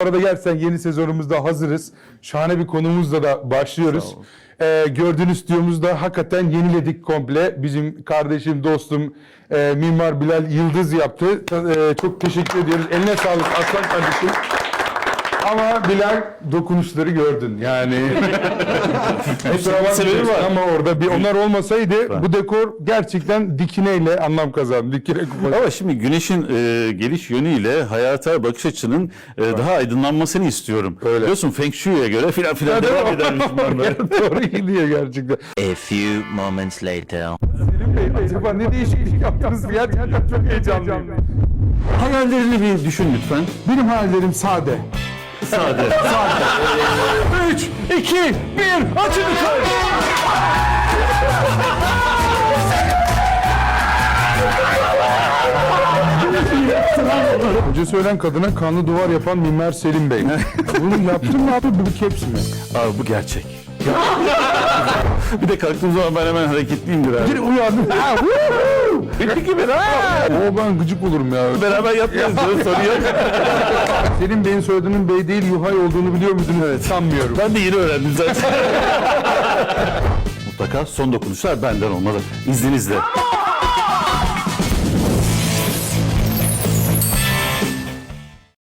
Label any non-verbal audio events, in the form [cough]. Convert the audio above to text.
Arada gerçekten yeni sezonumuzda hazırız. Şahane bir konumuzla da başlıyoruz. Ee, gördüğünüz stüdyomuzda hakikaten yeniledik komple. Bizim kardeşim, dostum e, Mimar Bilal Yıldız yaptı. Ee, çok teşekkür ediyoruz. Eline sağlık Aslan kardeşim. Ama Bilal dokunuşları gördün yani. [laughs] Kusura bakmayın sebebi var. Ama orada bir onlar olmasaydı bu dekor gerçekten dikineyle anlam kazandı. Dikine kupası. Ama şimdi güneşin e, geliş yönüyle hayata bakış açının e, daha aydınlanmasını istiyorum. Öyle. Biliyorsun Feng Shui'ye göre filan filan devam edermiş bunlar böyle. Doğru gidiyor gerçekten. A few moments later. Selim Bey acaba ne değişiklik yaptınız? Gerçekten çok heyecanlıyım. Hayallerini bir düşün lütfen. Benim hayallerim sade. Sade. Sade. 3, 2, 1, açın lütfen. Önce söylen kadına kanlı duvar yapan Mimar Selim Bey. [laughs] Bunu yaptın mı abi bu caps mi? Abi bu gerçek. Bir de kalktığım zaman ben hemen hareketliyimdir abi. Bir uyandım. Ha, woo! Bitti gibi ha. O ben gıcık olurum ya. Beraber yapmayız diyor sorun yok. Selim Bey'in soyadının Bey değil Yuhay olduğunu biliyor muydun? Evet. Sanmıyorum. Ben de yeni öğrendim zaten. [laughs] Mutlaka son dokunuşlar benden olmalı. İzninizle.